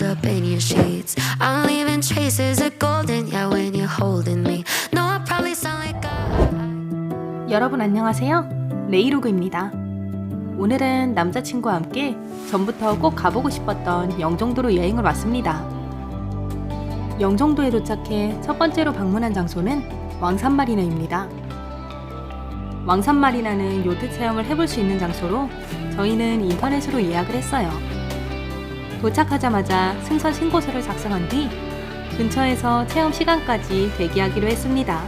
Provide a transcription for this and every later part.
curled up in your sheets. I'm leaving traces of golden, yeah, when you're holding me. No, I probably sound like a. 여러분 안녕하세요. 레이로그입니다. 오늘은 남자친구와 함께 전부터 꼭 가보고 싶었던 영종도로 여행을 왔습니다. 영종도에 도착해 첫 번째로 방문한 장소는 왕산마리나입니다. 왕산마리나는 요트 체험을 해볼 수 있는 장소로 저희는 인터넷으로 예약을 했어요. 도착하자마자 승선 신고서를 작성한 뒤 근처에서 체험 시간까지 대기하기로 했습니다.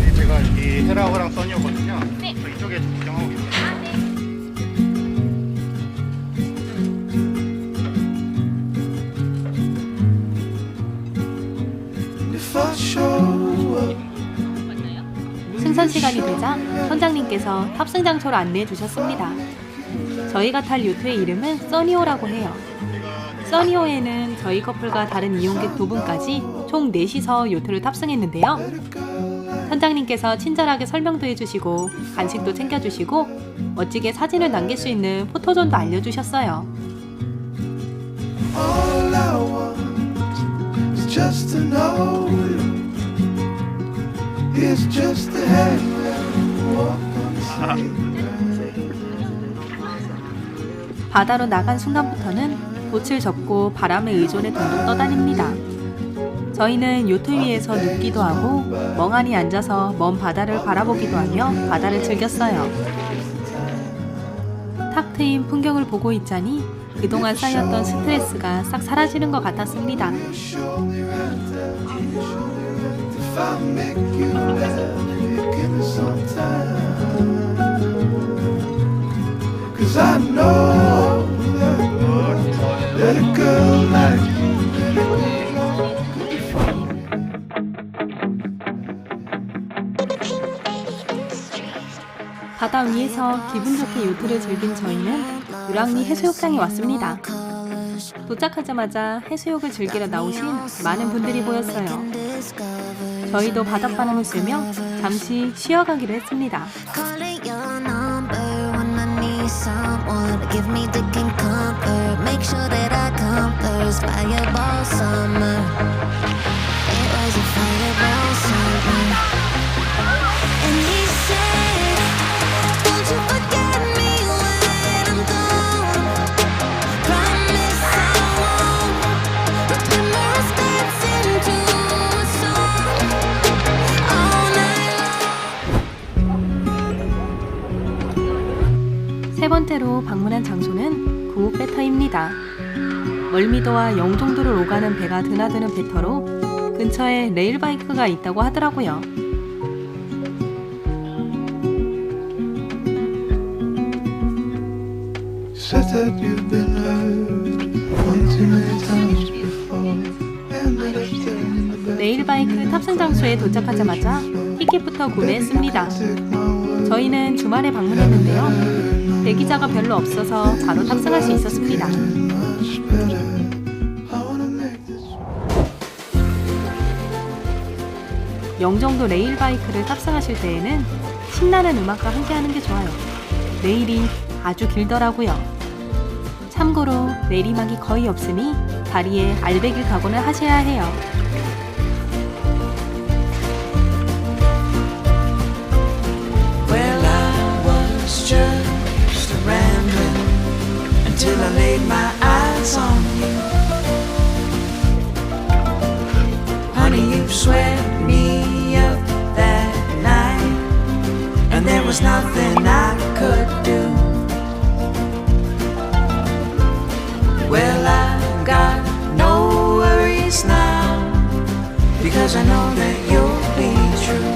네, 제가 여기 헤라호랑 써니오거든요. 네. 이쪽에 구경하고 I show up, 승선 시간이 되자 선장님께서 탑승 장소를 안내해 주셨습니다. 저희가 탈 요트의 이름은 써니오라고 해요. 써니오에는 저희 커플과 다른 이용객 두 분까지 총 넷이서 요트를 탑승했는데요. 선장님께서 친절하게 설명도 해주시고 간식도 챙겨주시고 멋지게 사진을 남길 수 있는 포토존도 알려주셨어요. 바다로 나간 순간부터는 돛을 접고 바람에 의존해 둥둥 떠다닙니다. 저희는 요트 위에서 눕기도 하고 멍하니 앉아서 먼 바다를 바라보기도 하며 바다를 즐겼어요. 탁 트인 풍경을 보고 있자니 그동안 쌓였던 스트레스가 싹 사라지는 것 같았습니다. 바다 위에서 기분 좋게 요트를 즐긴 저희는 유랑리 해수욕장에 왔습니다. 도착하자마자 해수욕을 즐기러 나오신 많은 분들이 보였어요. 저희도 바닷바람을 쐬며 잠시 쉬어가기로 했습니다. 세 번째로 방문한 장소는 구배터입니다 멀미도와 영종도를 오가는 배가 드나드는 배터로 근처에 레일바이크가 있다고 하더라고요. 레일바이크 탑승 장소에 도착하자마자 티켓부터 구매했습니다. 저희는 주말에 방문했는데요. 대기자가 별로 없어서 바로 탑승할 수 있었습니다. 영종도 레일바이크를 탑승하실 때에는 신나는 음악과 함께하는 게 좋아요. 레일이 아주 길더라고요. 참고로 내리막이 거의 없으니 다리에 알배기를 각오는 하셔야 해요. Until I laid my eyes on you. Honey, you swept me up that night, and there was nothing I could do. Well, I've got no worries now because I know that you'll be true.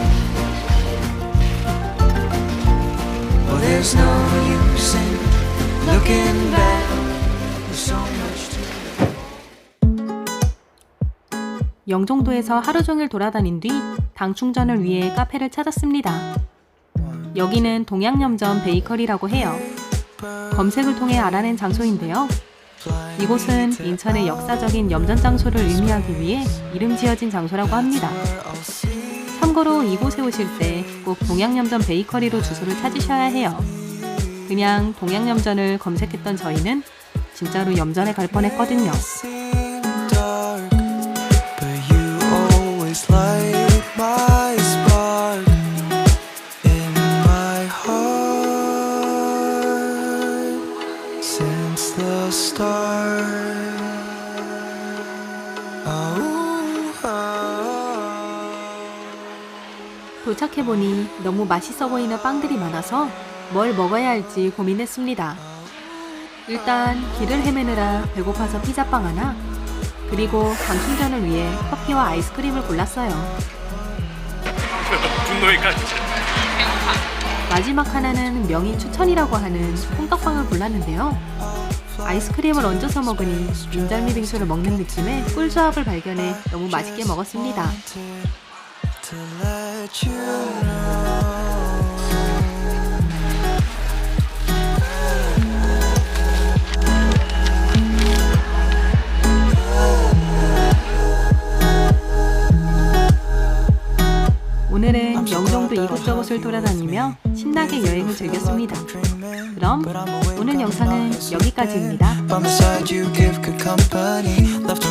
Well, there's no use in looking back. 영종도에서 하루 종일 돌아다닌 뒤 당 충전을 위해 카페를 찾았습니다. 여기는 동양염전 베이커리라고 해요. 검색을 통해 알아낸 장소인데요. 이곳은 인천의 역사적인 염전 장소를 의미하기 위해 이름 지어진 장소라고 합니다. 참고로 이곳에 오실 때 꼭 동양염전 베이커리로 주소를 찾으셔야 해요. 그냥 동양염전을 검색했던 저희는 진짜로 염전에 갈 뻔했거든요. 도착해보니 너무 맛있어 보이는 빵들이 많아서 뭘 먹어야 할지 고민했습니다. 일단 길을 헤매느라 배고파서 피자빵 하나, 그리고 강충전을 위해 커피와 아이스크림을 골랐어요. 마지막 하나는 명인 추천이라고 하는 콩떡빵을 골랐는데요. 아이스크림을 얹어서 먹으니 인절미 빙수를 먹는 느낌의 꿀조합을 발견해 너무 맛있게 먹었습니다. 영종도 이곳저곳을 돌아다니며 신나게 여행을 즐겼습니다. 그럼 오늘 영상은 여기까지입니다.